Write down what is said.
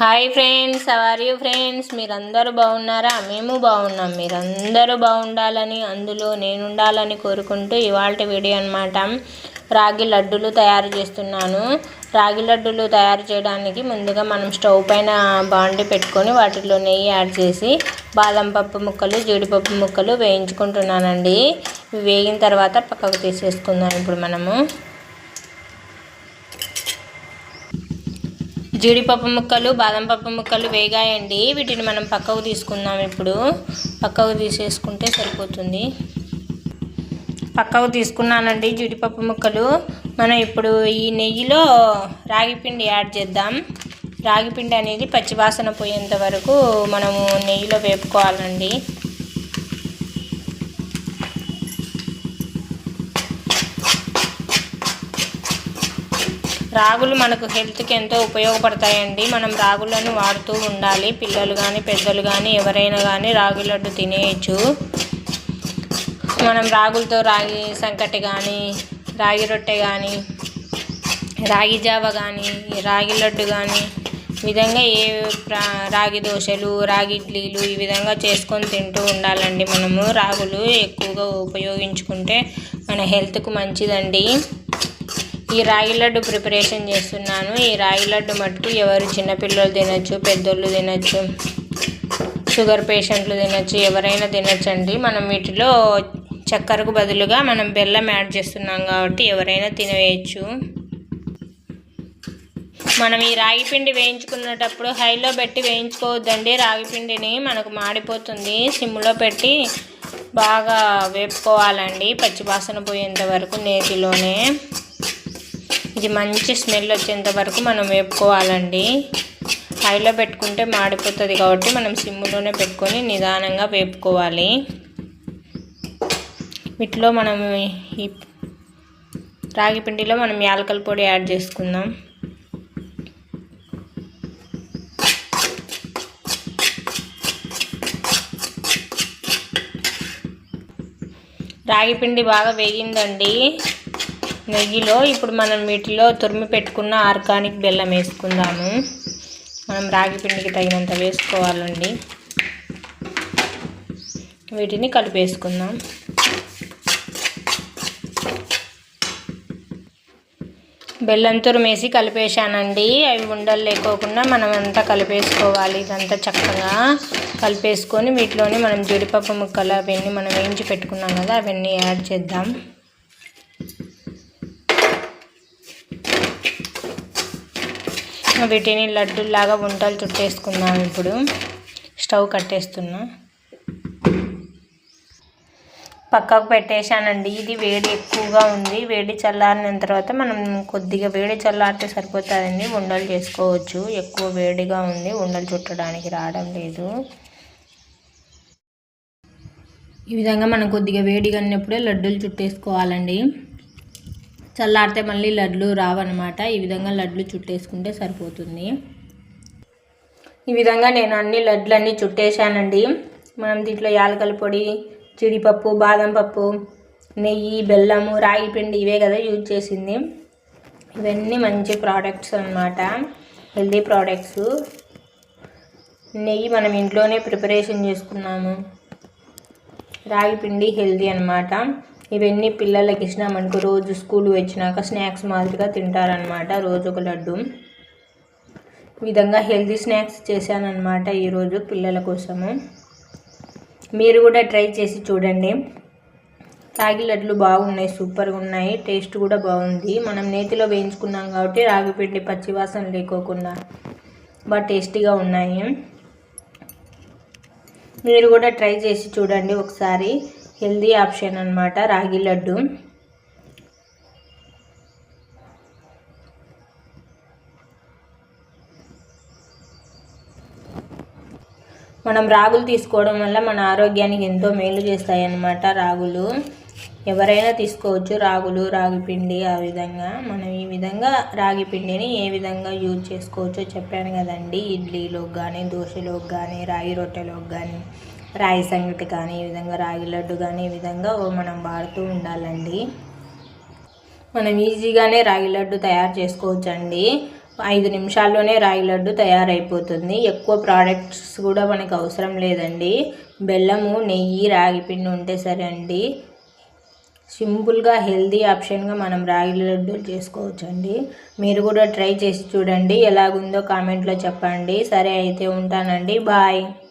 Hi friends are you friends మీరందరూ బాగున్నారా? మేము బాగున్నాం. మీరందరూ బాగుండాలని అందులో నేను ఉండాలని కోరుకుంటూ ఇవాళ వీడియో అనమాట రాగి లడ్డులు తయారు చేస్తున్నాను. రాగి లడ్డులు తయారు చేయడానికి ముందుగా మనం స్టవ్ పైన బాండి పెట్టుకొని వాటిలో నెయ్యి యాడ్ చేసి బాదం పప్పు ముక్కలు జీడిపప్పు ముక్కలు వేయించుకుంటున్నానండి. వేగిన తర్వాత పక్కకు తీసేసుకుందాం ఇప్పుడు మనము. జీడిపప్పు ముక్కలు బాదం పప్పు ముక్కలు వేగాయండి. వీటిని మనం పక్కకు తీసుకుందాం ఇప్పుడు. పక్కకు తీసేసుకుంటే సరిపోతుంది. పక్కకు తీసుకున్నానండి జీడిపప్పు ముక్కలు. మనం ఇప్పుడు ఈ నెయ్యిలో రాగిపిండి యాడ్ చేద్దాం. రాగిపిండి అనేది పచ్చివాసన పోయేంత వరకు మనము నెయ్యిలో వేపుకోవాలండి. రాగులు మనకు హెల్త్కి ఎంతో ఉపయోగపడతాయండి. మనం రాగులను వాడుతూ ఉండాలి. పిల్లలు కానీ పెద్దలు కానీ ఎవరైనా కానీ రాగి లడ్డు తినేయచ్చు. మనం రాగులతో రాగి సంకటి కానీ రాగి రొట్టె కానీ రాగి జావ కానీ రాగి లడ్డు కానీ విధంగా ఏ రాగి దోశలు రాగి ఇడ్లీలు ఈ విధంగా చేసుకొని తింటూ ఉండాలండి మనము. రాగులు ఎక్కువగా ఉపయోగించుకుంటే మన హెల్త్కు మంచిదండి. ఈ రాగి లడ్డు ప్రిపరేషన్ చేస్తున్నాను. ఈ రాగి లడ్డు మటుకు ఎవరు చిన్నపిల్లలు తినచ్చు పెద్దోళ్ళు తినచ్చు షుగర్ పేషెంట్లు తినచ్చు ఎవరైనా తినచ్చండి. మనం వీటిలో చక్కెరకు బదులుగా మనం బెల్లం యాడ్ చేస్తున్నాం కాబట్టి ఎవరైనా తినవేయచ్చు మనం ఈ రాగి పిండి వేయించుకునేటప్పుడు హైలో పెట్టి వేయించుకోవద్దండి. రాగి పిండిని మనకు మాడిపోతుంది. సిమ్లో పెట్టి బాగా వేపుకోవాలండి. పచ్చివాసన పోయేంత వరకు నేతిలోనే. ఇది మంచి స్మెల్ వచ్చేంత వరకు మనం వేపుకోవాలండి. హైలో పెట్టుకుంటే మాడిపోతుంది కాబట్టి మనం సిమ్లోనే పెట్టుకొని నిదానంగా వేపుకోవాలి. వీటిలో మనం ఈ రాగి పిండిలో మనం యాలకల పొడి యాడ్ చేసుకుందాం. రాగి పిండి బాగా వేగిందండి. నెయ్యిలో ఇప్పుడు మనం వీటిలో తురిమి పెట్టుకున్న ఆర్గానిక్ బెల్లం వేసుకుందాము. మనం రాగి పిండికి తగినంత వేసుకోవాలండి. వీటిని కలిపేసుకుందాం. బెల్లం తురిమేసి కలిపేశానండి. అవి ఉండలు లేకోకుండా మనం అంతా కలిపేసుకోవాలి. ఇదంతా చక్కగా కలిపేసుకొని వీటిలోనే మనం జీడిపప్పు ముక్కలు అవన్నీ మనం వేయించి పెట్టుకున్నాం కదా అవన్నీ యాడ్ చేద్దాం. వీటిని లడ్డులాగా వంటలు చుట్టేసుకుందాం ఇప్పుడు. స్టవ్ కట్టేస్తున్నా. పక్కకు పెట్టేశానండి. ఇది వేడి ఎక్కువగా ఉంది. వేడి చల్లారిన తర్వాత మనం కొద్దిగా వేడి చల్లారితే సరిపోతుందండి. ఉండలు చేసుకోవచ్చు. ఎక్కువ వేడిగా ఉంది. ఉండలు చుట్టడానికి రావడం లేదు. ఈ విధంగా మనం కొద్దిగా వేడిగా ఉన్నప్పుడే లడ్డూలు చుట్టేసుకోవాలండి. చల్లారితే మళ్ళీ లడ్లు రావన్నమాట. ఈ విధంగా లడ్లు చుట్టేసుకుంటే సరిపోతుంది. ఈ విధంగా నేను అన్ని లడ్లన్నీ చుట్టేసానండి మనం దీంట్లో యాలకల పొడి జీడిపప్పు బాదం పప్పు నెయ్యి బెల్లము రాగి పిండి ఇవే కదా యూజ్ చేసింది. ఇవన్నీ మంచి ప్రోడక్ట్స్ అనమాట హెల్దీ ప్రోడక్ట్స్ నెయ్యి మనం ఇంట్లోనే ప్రిపరేషన్ చేసుకున్నాము. రాగి పిండి హెల్దీ అనమాట ఇవన్నీ పిల్లలకి ఇచ్చినామనుకో రోజు స్కూల్ వచ్చినాక స్నాక్స్ మాదిరిగా తింటారనమాట రోజు ఒక లడ్డు. ఈ విధంగా హెల్దీ స్నాక్స్ చేశానమాట ఈరోజు పిల్లల కోసము. మీరు కూడా ట్రై చేసి చూడండి. రాగి లడ్లు బాగున్నాయి సూపర్గా ఉన్నాయి టేస్ట్ కూడా బాగుంది. మనం నేతిలో వేయించుకున్నాం కాబట్టి రాగి పిండి పచ్చివాసన లేకోకుండా బాగా టేస్టీగా ఉన్నాయి. మీరు కూడా ట్రై చేసి చూడండి ఒకసారి. హెల్దీ ఆప్షన్ అనమాట రాగి లడ్డు. మనం రాగులు తీసుకోవడం వల్ల మన ఆరోగ్యానికి ఎంతో మేలు చేస్తాయి అన్నమాట రాగులు. ఎవరైనా తీసుకోవచ్చు రాగులు రాగి పిండి ఆ విధంగా. మనం ఈ విధంగా రాగి పిండిని ఏ విధంగా యూజ్ చేసుకోవచ్చో చెప్పాను కదండి. ఇడ్లీలోకి కానీ దోశలోకి కానీ రాగి రొట్టెలోకి కానీ రాగి సంగటి కానీ ఈ విధంగా రాగి లడ్డు కానీ ఈ విధంగా మనం వాడుతూ ఉండాలండి. మనం ఈజీగానే రాగి లడ్డు తయారు చేసుకోవచ్చండి. ఐదు నిమిషాల్లోనే రాగి లడ్డు తయారైపోతుంది. ఎక్కువ ప్రోడక్ట్స్ కూడా మనకు అవసరం లేదండి. బెల్లము నెయ్యి రాగి పిండి ఉంటే సరే అండి. సింపుల్గా హెల్దీ ఆప్షన్గా మనం రాగి లడ్డూలు చేసుకోవచ్చండి. మీరు కూడా ట్రై చేసి చూడండి. ఎలాగుందో కామెంట్లో చెప్పండి. సరే అయితే ఉంటానండి. బాయ్.